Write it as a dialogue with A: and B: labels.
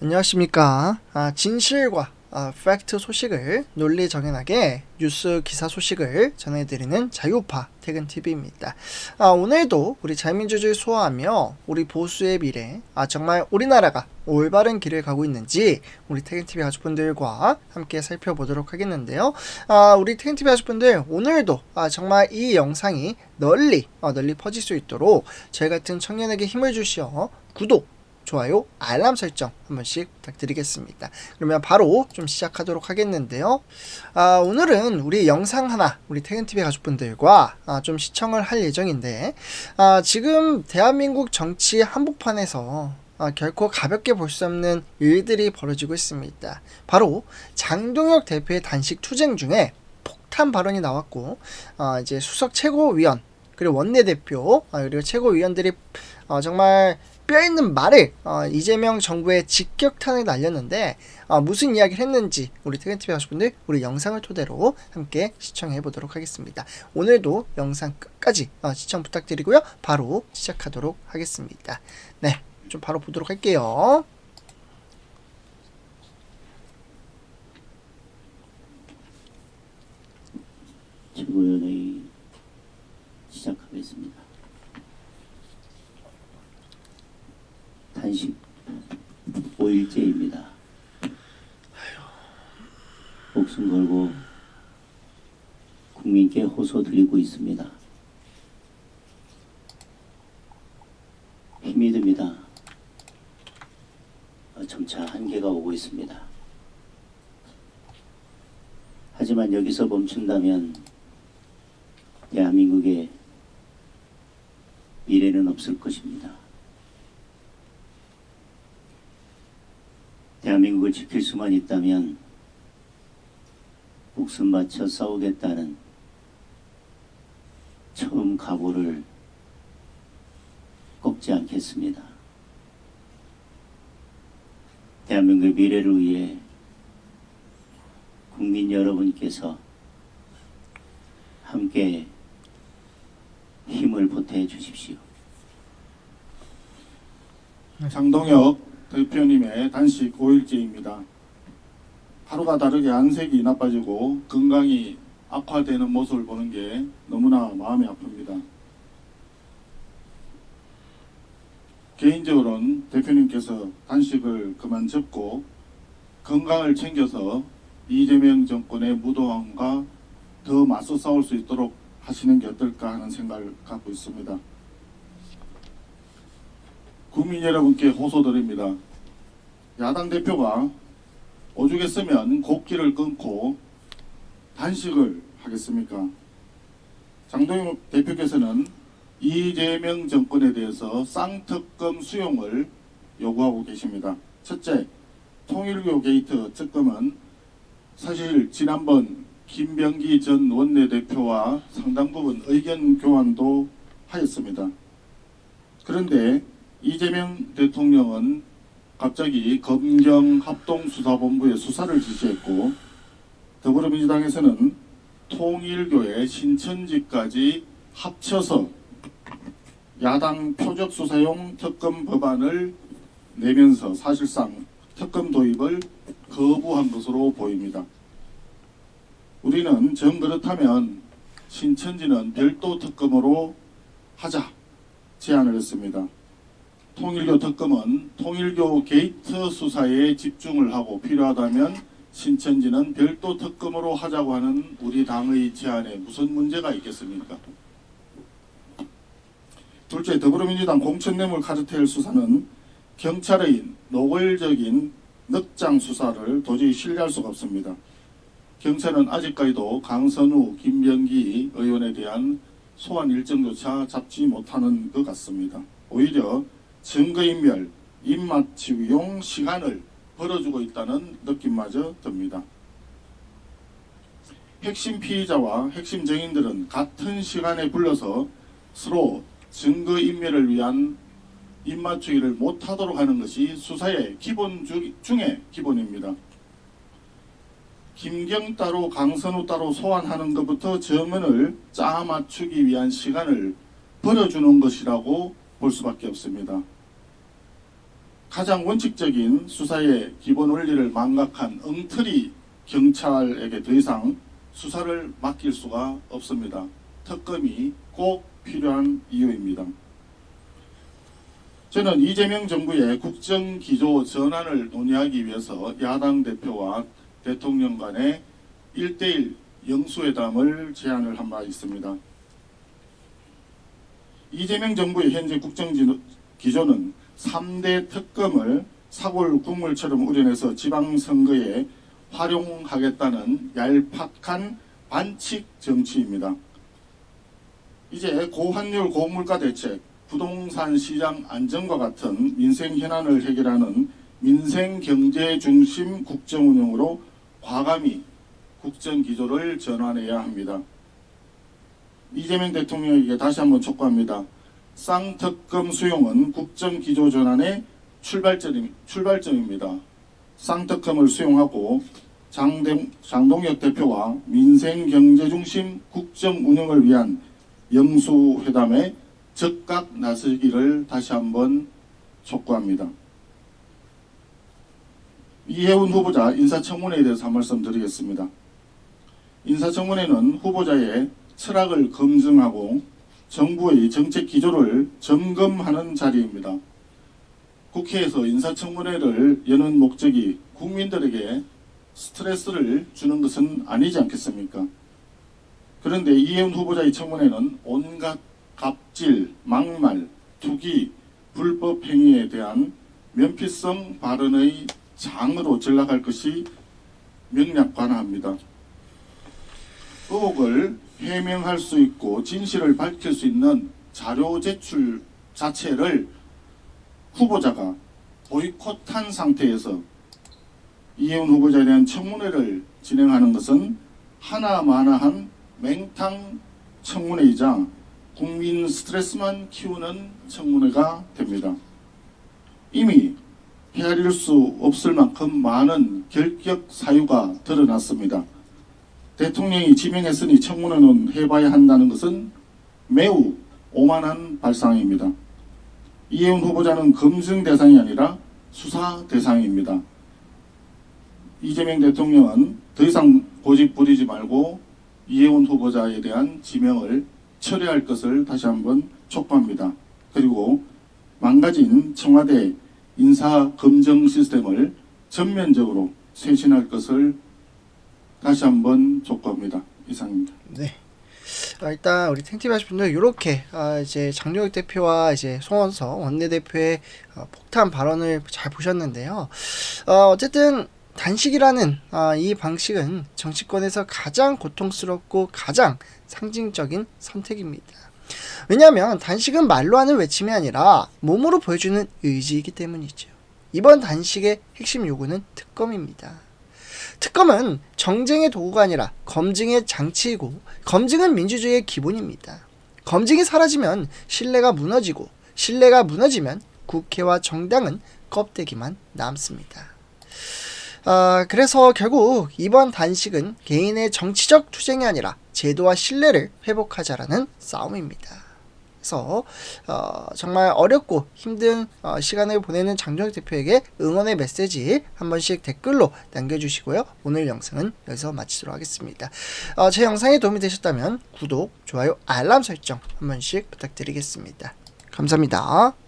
A: 안녕하십니까. 아, 진실과 아, 팩트 소식을 논리 정연하게 뉴스 기사 소식을 전해드리는 자유파 퇴근 TV입니다. 아, 오늘도 우리 자유민주주의 수호하며 우리 보수의 미래, 아 정말 우리나라가 올바른 길을 가고 있는지 우리 퇴근 TV 가족분들과 함께 살펴보도록 하겠는데요. 아, 우리 퇴근 TV 가족분들 오늘도 아, 정말 이 영상이 널리 어, 널리 퍼질 수 있도록 저희 같은 청년에게 힘을 주시어 구독 좋아요, 알람 설정 한 번씩 부탁드리겠습니다. 그러면 바로 좀 시작하도록 하겠는데요. 아, 오늘은 우리 영상 하나, 우리 퇴근TV 가족분들과 아, 좀 시청을 할 예정인데, 아, 지금 대한민국 정치 한복판에서 아, 결코 가볍게 볼 수 없는 일들이 벌어지고 있습니다. 바로 장동혁 대표의 단식 투쟁 중에 폭탄 발언이 나왔고, 아, 이제 수석 최고위원, 그리고 원내대표, 아, 그리고 최고위원들이 어, 정말 뼈있는 말을 어, 이재명 정부의 직격탄을 날렸는데 어, 무슨 이야기를 했는지 우리 퇴근TV 가족분들 우리 영상을 토대로 함께 시청해 보도록 하겠습니다. 오늘도 영상 끝까지 어, 시청 부탁드리고요. 바로 시작하도록 하겠습니다. 네, 좀 바로 보도록 할게요.
B: 최고위원회의 시작하겠습니다. 단식 5일째입니다. 목숨 걸고 국민께 호소드리고 있습니다. 힘이 듭니다. 어, 점차 한계가 오고 있습니다. 하지만 여기서 멈춘다면 대한민국의 미래는 없을 것입니다. 대한민국을 지킬 수만 있다면 목숨 바쳐 싸우겠다는 처음 각오를 꺾지 않겠습니다. 대한민국의 미래를 위해 국민 여러분께서 함께 보태 주십시오.
C: 장동혁 대표님의 단식 5일째입니다. 하루가 다르게 안색이 나빠지고 건강이 악화되는 모습을 보는 게 너무나 마음이 아픕니다. 개인적으로는 대표님께서 단식을 그만 접고 건강을 챙겨서 이재명 정권의 무도함과 더 맞서 싸울 수 있도록 하시는 게 어떨까 하는 생각을 갖고 있습니다. 국민 여러분께 호소드립니다. 야당 대표가 오죽했으면 곡기를 끊고 단식을 하겠습니까? 장동혁 대표께서는 이재명 정권에 대해서 쌍특검 수용을 요구하고 계십니다. 첫째, 통일교 게이트 특검은 사실 지난번 김병기 전 원내대표와 상당 부분 의견 교환도 하였습니다. 그런데 이재명 대통령은 갑자기 검경 합동수사본부에 수사를 지시했고 더불어민주당에서는 통일교의 신천지까지 합쳐서 야당 표적 수사용 특검 법안을 내면서 사실상 특검 도입을 거부한 것으로 보입니다. 우리는 정 그렇다면 신천지는 별도 특검으로 하자 제안을 했습니다. 통일교 특검은 통일교 게이트 수사에 집중을 하고 필요하다면 신천지는 별도 특검으로 하자고 하는 우리 당의 제안에 무슨 문제가 있겠습니까? 둘째, 더불어민주당 공천뇌물 카르텔 수사는 경찰의 노골적인 늑장 수사를 도저히 신뢰할 수가 없습니다. 경찰은 아직까지도 강선우, 김병기 의원에 대한 소환 일정조차 잡지 못하는 것 같습니다. 오히려 증거인멸, 입맞추기용 시간을 벌어주고 있다는 느낌마저 듭니다. 핵심 피의자와 핵심 증인들은 같은 시간에 불러서 서로 증거인멸을 위한 입맞추기를 못하도록 하는 것이 수사의 기본 주, 중의 기본입니다. 김경 따로 강선우 따로 소환하는 것부터 점연을 짜 맞추기 위한 시간을 벌어주는 것이라고 볼 수밖에 없습니다. 가장 원칙적인 수사의 기본 원리를 망각한 엉터리 경찰에게 더 이상 수사를 맡길 수가 없습니다. 특검이 꼭 필요한 이유입니다. 저는 이재명 정부의 국정기조 전환을 논의하기 위해서 야당 대표와 대통령 간의 1대1 영수회담을 제안을 한 바 있습니다. 이재명 정부의 현재 국정 기조는 3대 특검을 사골 국물처럼 우려내서 지방선거에 활용하겠다는 얄팍한 반칙 정치입니다. 이제 고환율 고물가 대책, 부동산 시장 안정과 같은 민생 현안을 해결하는 민생 경제 중심 국정 운영으로 과감히 국정 기조를 전환해야 합니다. 이재명 대통령에게 다시 한번 촉구합니다. 쌍특검 수용은 국정 기조 전환의 출발점, 출발점입니다. 쌍특검을 수용하고 장동, 장동혁 대표와 민생 경제 중심 국정 운영을 위한 영수회담에 적극 나서기를 다시 한번 촉구합니다. 이혜훈 후보자 인사청문회에 대해서 한 말씀 드리겠습니다. 인사청문회는 후보자의 철학을 검증하고 정부의 정책 기조를 점검하는 자리입니다. 국회에서 인사청문회를 여는 목적이 국민들에게 스트레스를 주는 것은 아니지 않겠습니까? 그런데 이혜훈 후보자의 청문회는 온갖 갑질, 막말, 투기, 불법 행위에 대한 면피성 발언의 장으로 전락할 것이 명약관화합니다. 의혹을 해명할 수 있고 진실을 밝힐 수 있는 자료 제출 자체를 후보자가 보이콧한 상태에서 이혜훈 후보자에 대한 청문회를 진행하는 것은 하나마나한 맹탕 청문회이자 국민 스트레스만 키우는 청문회가 됩니다. 이미 헤아릴 수 없을 만큼 많은 결격 사유가 드러났습니다. 대통령이 지명했으니 청문회는 해봐야 한다는 것은 매우 오만한 발상입니다. 이혜훈 후보자는 검증 대상이 아니라 수사 대상입니다. 이재명 대통령은 더 이상 고집 부리지 말고 이혜훈 후보자에 대한 지명을 철회할 것을 다시 한번 촉구합니다. 그리고 망가진 청와대 인사 검증 시스템을 전면적으로 쇄신할 것을 다시 한번 촉구합니다. 이상입니다.
A: 네. 아, 일단 우리 탱티비 하신 분들 이렇게 아, 이제 장로혁 대표와 이제 송원석 원내대표의 어, 폭탄 발언을 잘 보셨는데요. 어, 어쨌든 단식이라는 아, 이 방식은 정치권에서 가장 고통스럽고 가장 상징적인 선택입니다. 왜냐하면 단식은 말로 하는 외침이 아니라 몸으로 보여주는 의지이기 때문이죠. 이번 단식의 핵심 요구는 특검입니다. 특검은 정쟁의 도구가 아니라 검증의 장치이고 검증은 민주주의의 기본입니다. 검증이 사라지면 신뢰가 무너지고 신뢰가 무너지면 국회와 정당은 껍데기만 남습니다. 아, 그래서 결국 이번 단식은 개인의 정치적 투쟁이 아니라 제도와 신뢰를 회복하자라는 싸움입니다. 그래서 어, 정말 어렵고 힘든 어, 시간을 보내는 장정혁 대표에게 응원의 메시지 한 번씩 댓글로 남겨주시고요. 오늘 영상은 여기서 마치도록 하겠습니다. 어, 제 영상이 도움이 되셨다면 구독, 좋아요, 알람 설정 한 번씩 부탁드리겠습니다. 감사합니다.